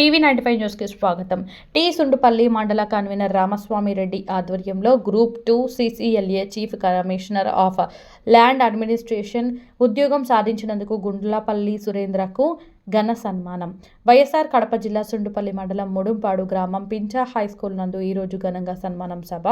TV ninety five న్యూస్కి స్వాగతం. Tea Sundupalli మండల కన్వీనర్ రామస్వామి రెడ్డి ఆధ్వర్యంలో group two CCLA chief commissioner of land administration ఉద్యోగం సాధించినందుకు గుండ్లపల్లి సురేంద్రకు ఘన సన్మానం. వైఎస్ఆర్ కడప జిల్లా సుండుపల్లి మండలం ముడుంపాడు గ్రామం పించా హై స్కూల్ నందు ఈరోజు ఘనంగా సన్మానం సభ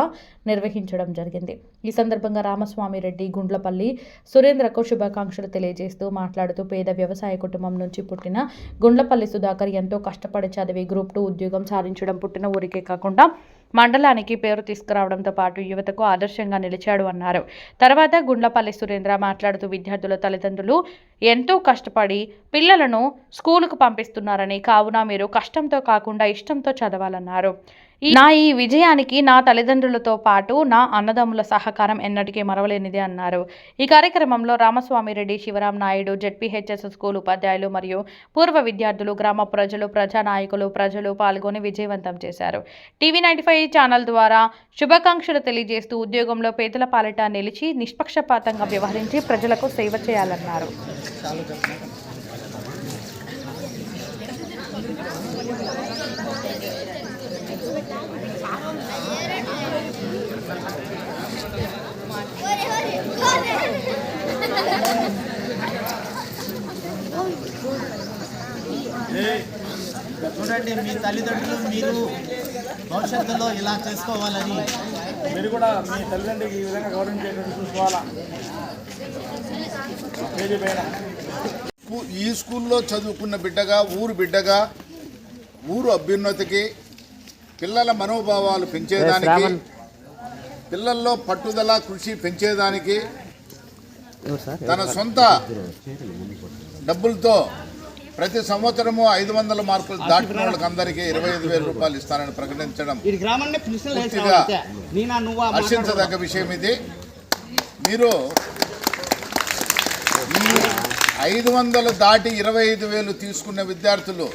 నిర్వహించడం జరిగింది. ఈ సందర్భంగా రామస్వామి రెడ్డి గుండ్లపల్లి సురేంద్రకు శుభాకాంక్షలు తెలియజేస్తూ మాట్లాడుతూ పేద వ్యవసాయ కుటుంబం నుంచి పుట్టిన గుండ్లపల్లి సుధాకర్ ఎంతో కష్టపడి చదివి గ్రూప్ టూ ఉద్యోగం సాధించడం పుట్టిన ఊరికే కాకుండా మండలానికి పేరు తీసుకురావడంతో పాటు యువతకు ఆదర్శంగా నిలిచాడు అన్నారు. తర్వాత గుండ్లపల్లి సురేంద్ర మాట్లాడుతూ విద్యార్థుల తల్లిదండ్రులు ఎంతో కష్టపడి పిల్లలను స్కూలుకు పంపిస్తున్నారని కావున మీరు కష్టంతో కాకుండా ఇష్టంతో చదవాలన్నారు. నా ఈ విజయానికి నా తల్లిదండ్రులతో పాటు నా అన్నదమ్ముల సహకారం ఎన్నటికీ మరవలేనిది అన్నారు. ఈ కార్యక్రమంలో రామస్వామి రెడ్డి శివరాం నాయుడు జెడ్పీహెచ్ఎస్ స్కూల్ ఉపాధ్యాయులు మరియు పూర్వ విద్యార్థులు గ్రామ ప్రజలు ప్రజానాయకులు ప్రజలు పాల్గొని విజయవంతం చేశారు. టీవీ నైన్టీ ఫైవ్ ఛానల్ ద్వారా శుభాకాంక్షలు తెలియజేస్తూ ఉద్యోగంలో పేదల పాలిట నిలిచి నిష్పక్షపాతంగా వ్యవహరించి ప్రజలకు సేవ చేయాలన్నారు. చూడండి మీ తల్లిదండ్రులు మీరు భవిష్యత్తులో ఇలా చేసుకోవాలని. మీరు కూడా మీ తల్లిదండ్రులకి ఈ విధంగా గౌరవించేటువంటి చూసుకోవాలా? ఏది పైన స్కూ- ఈ స్కూల్లో చదువుకున్న బిడ్డగా ఊరు బిడ్డగా ఊరు అభ్యున్నతికి పిల్లల మనోభావాలు పెంచేదానికి పిల్లల్లో పట్టుదల కృషి పెంచేదానికి తన సొంత డబ్బులతో ప్రతి సంవత్సరము ఐదు వందల మార్కులు దాటిన వాళ్ళకి అందరికీ ఇరవై ఐదు వేల రూపాయలు ఇస్తానని ప్రకటించడం పూర్తిగా హర్షించదగ్గ విషయం ఇది. మీరు ఐదు వందలు దాటి ఇరవై ఐదు వేలు తీసుకున్న విద్యార్థులు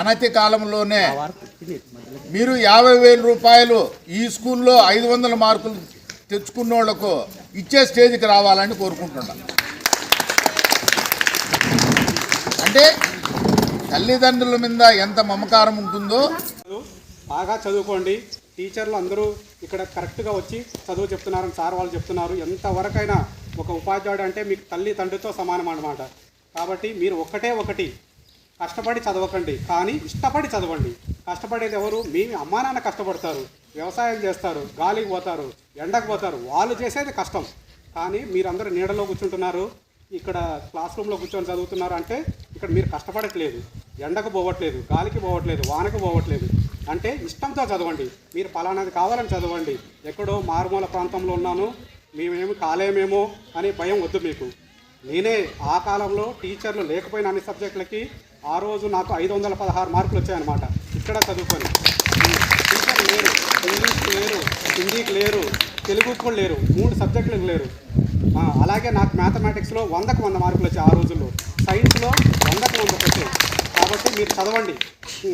అనతి కాలంలోనే మీరు యాభై వేల రూపాయలు ఈ స్కూల్లో ఐదు వందల మార్కులు తెచ్చుకున్న వాళ్ళకు ఇచ్చే స్టేజ్కి రావాలని కోరుకుంటున్నాను అంటే తల్లిదండ్రుల మీద ఎంత మమకారం ఉంటుందో బాగా చదువుకోండి. టీచర్లు అందరూ ఇక్కడ కరెక్ట్గా వచ్చి చదువు చెప్తున్నారని సార్ వాళ్ళు చెప్తున్నారు. ఎంతవరకైనా ఒక ఉపాధ్యాయుడు అంటే మీకు తల్లి తండ్రితో సమానం అన్నమాట. కాబట్టి మీరు ఒక్కటే ఒకటి కష్టపడి చదవకండి కానీ ఇష్టపడి చదవండి. కష్టపడేది ఎవరు? మీ అమ్మా నాన్న కష్టపడతారు వ్యవసాయం చేస్తారు గాలికి పోతారు ఎండకు పోతారు వాళ్ళు చేసేది కష్టం. కానీ మీరందరూ నీడలో కూర్చుంటున్నారు ఇక్కడ క్లాస్ రూమ్లో కూర్చొని చదువుతున్నారు అంటే ఇక్కడ మీరు కష్టపడట్లేదు ఎండకు పోవట్లేదు గాలికి పోవట్లేదు వానకు పోవట్లేదు. అంటే ఇష్టంతో చదవండి. మీరు ఫలానాది కావాలని చదవండి. ఎక్కడో మారుమూల ప్రాంతంలో ఉన్నాను మేమేమి కాలేమేమో అనే భయం వద్దు మీకు. నేనే ఆ కాలంలో టీచర్లు లేకపోయిన అన్ని సబ్జెక్టులకి ఆ రోజు నాకు ఐదు వందల పదహారు మార్కులు వచ్చాయన్నమాట. ఇక్కడ చదువుకొని. టీచర్ లేరు ఇంగ్లీష్కి లేరు హిందీకి లేరు తెలుగుకి కూడా లేరు మూడు సబ్జెక్టులకు లేరు. అలాగే నాకు మ్యాథమెటిక్స్లో వందకు వంద మార్కులు వచ్చాయి ఆ రోజుల్లో. సైన్స్లో వందకు వంద వచ్చాయి. కాబట్టి మీరు చదవండి.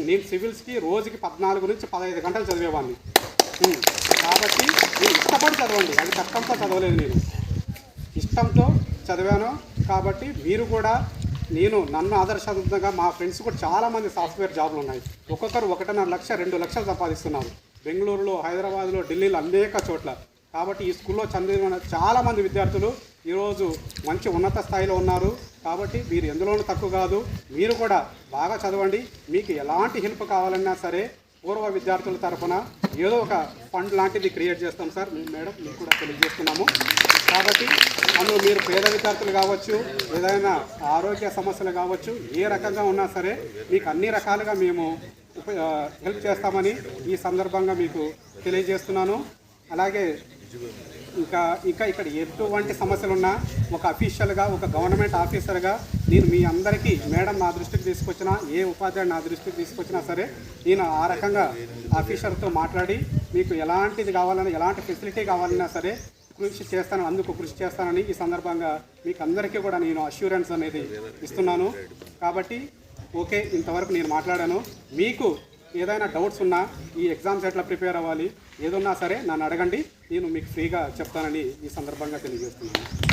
నేను సివిల్స్కి రోజుకి పద్నాలుగు నుంచి పదహైదు గంటలు చదివేవాడిని. కాబట్టి మీరు ఇష్టపడి చదవండి. అది కష్టంతో చదవలేదు నేను. ఇష్టంతో చదివాను. కాబట్టి మీరు కూడా నేను నన్ను ఆదర్శంగా మా ఫ్రెండ్స్ కూడా చాలామంది సాఫ్ట్వేర్ జాబ్లు ఉన్నాయి. ఒక్కొక్కరు ఒకటిన్నర లక్ష రెండు లక్షలు సంపాదిస్తున్నారు. బెంగళూరులో హైదరాబాద్లో ఢిల్లీలో అనేక చోట్ల. కాబట్టి ఈ స్కూల్లో చదివిన చాలామంది విద్యార్థులు ఈరోజు మంచి ఉన్నత స్థాయిలో ఉన్నారు. కాబట్టి మీరు ఎందులోనూ తక్కువ కాదు. మీరు కూడా బాగా చదవండి. మీకు ఎలాంటి హెల్ప్ కావాలన్నా సరే పూర్వ విద్యార్థుల తరఫున ఏదో ఒక ఫండ్ లాంటిది క్రియేట్ చేస్తాం సార్. మేము మేడం మీకు కూడా తెలియజేస్తున్నాము. కాబట్టి అందులో మీరు పేద విద్యార్థులు కావచ్చు ఏదైనా ఆరోగ్య సమస్యలు కావచ్చు ఏ రకంగా ఉన్నా సరే మీకు అన్ని రకాలుగా మేము హెల్ప్ చేస్తామని ఈ సందర్భంగా మీకు తెలియజేస్తున్నాను. అలాగే ఇంకా ఇంకా ఇక్కడ ఎటువంటి సమస్యలు ఉన్నా ఒక అఫీషియల్గా ఒక గవర్నమెంట్ ఆఫీసర్గా నేను మీ అందరికీ మేడం నా దృష్టికి తీసుకొచ్చినా ఏ ఉపాధ్యాయుడు నా దృష్టికి తీసుకొచ్చినా సరే నేను ఆ రకంగా ఆఫీసర్తో మాట్లాడి మీకు ఎలాంటిది కావాలన్నా ఎలాంటి ఫెసిలిటీ కావాలన్నా సరే కృషి చేస్తాను అందుకు కృషి చేస్తానని ఈ సందర్భంగా మీకు అందరికీ కూడా నేను అష్యూరెన్స్ అనేది ఇస్తున్నాను. కాబట్టి ఓకే ఇంతవరకు నేను మాట్లాడాను. మీకు ఏదైనా డౌట్స్ ఉన్నా ఈ ఎగ్జామ్స్ ఎట్లా ప్రిపేర్ అవ్వాలి. ఏదున్నా సరే నన్ను అడగండి. నేను మీకు ఫ్రీగా చెప్తానని ఈ సందర్భంగా తెలియజేస్తున్నాను.